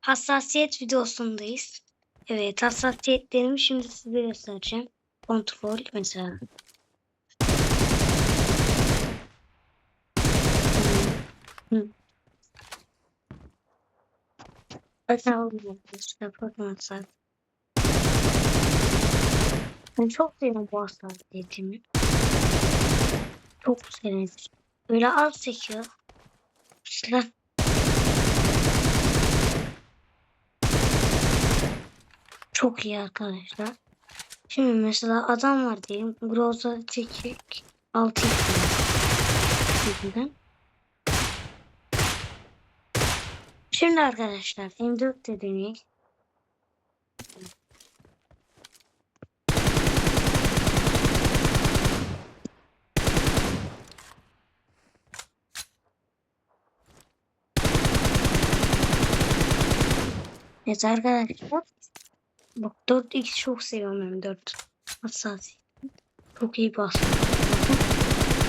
hassasiyet videosundayız. Evet hassasiyetlerimi şimdi size göstereceğim. Kontrol mesela. Hı. Bakın işte bakın. Ben çok seviyorum bu hassasiyetimi. Çok seviyorum. Böyle az çekiyor. İşte Çok iyi arkadaşlar. Şimdi mesela adam var diyelim. Groza çekik 6 yüzünden. Şimdi arkadaşlar M4 de deneyelim. Evet arkadaşlar. Bak 4x çok seviyorum M4. Hassasiyet. Çok iyi hassasiyet.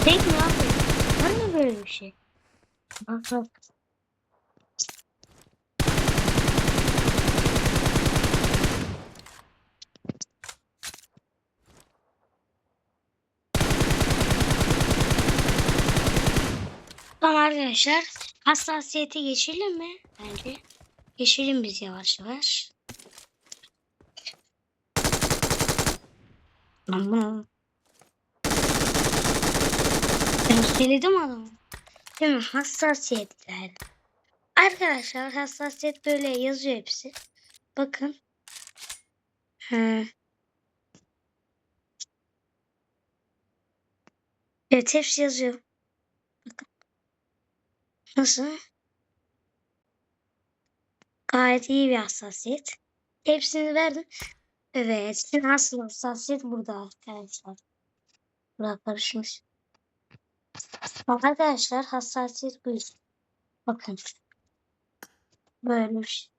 Tek mi abi? Var mı böyle bir şey? Bak bak. Tamam arkadaşlar. Hassasiyete geçelim mi? Bence. Geçelim biz yavaş yavaş. Ama. Ben söyledim adamı. Değil mi? Hassasiyetler. Arkadaşlar hassasiyet böyle yazıyor hepsi. Bakın. Ha. Evet hepsi yazıyor. Bakın. Nasıl? Gayet iyi bir hassasiyet. Hepsini verdim. Evet. Şimdi asıl hassasiyet burada arkadaşlar. Burada karışmış. Bak arkadaşlar hassasiyet bu. Bakın. Böyle bir şey.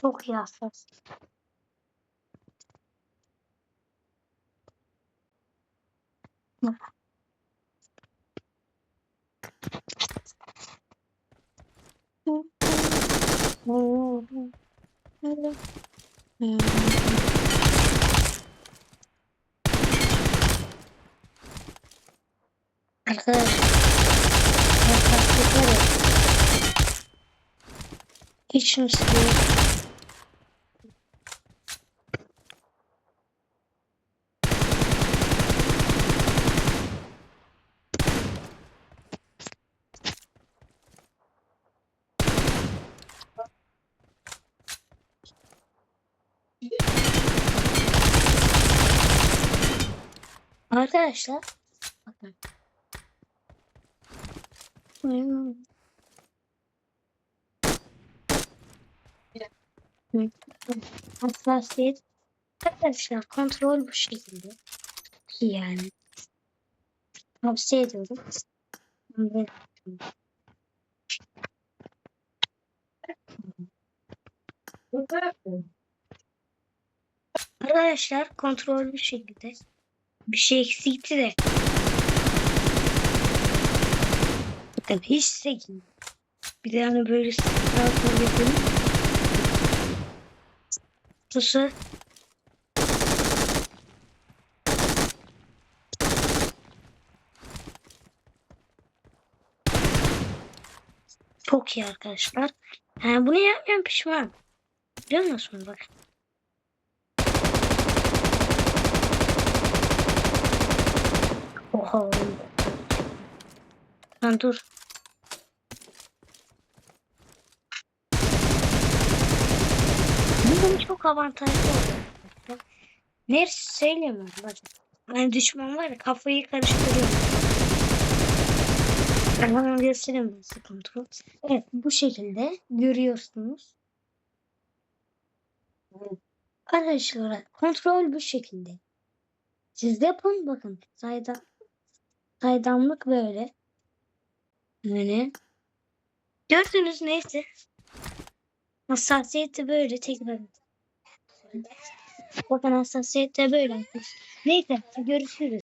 Çok iyi hassas. Bak. Arkadaşlar. Hassasiyetler Hiç kimse. Arkadaşlar bakın. Hassasiyet. Arkadaşlar kontrol bu şekilde. Yani. Tavsiye ediyorum. Ve- Arkadaşlar kontrol bu şekilde. Bir şey eksikti de. Bakın hiç sekin. Bir de hani böyle sıkıntı yapıyorum. Tusu. Çok iyi arkadaşlar. Yani bunu yapmayan pişman. Biliyor musunuz bak. Oha. Lan dur. Bunun çok avantajlı oluyor. Ne söylemiyorum bak. Hani düşman var ya kafayı karıştırıyor. Ben göstereyim size kontrol. Evet bu şekilde görüyorsunuz. Arkadaşlar kontrol bu şekilde. Siz de yapın bakın. Sayda, saydamlık böyle. Böyle. Gördünüz neyse. Hassasiyeti böyle tekrar. Bakın hassasiyeti böyle. Neyse görüşürüz.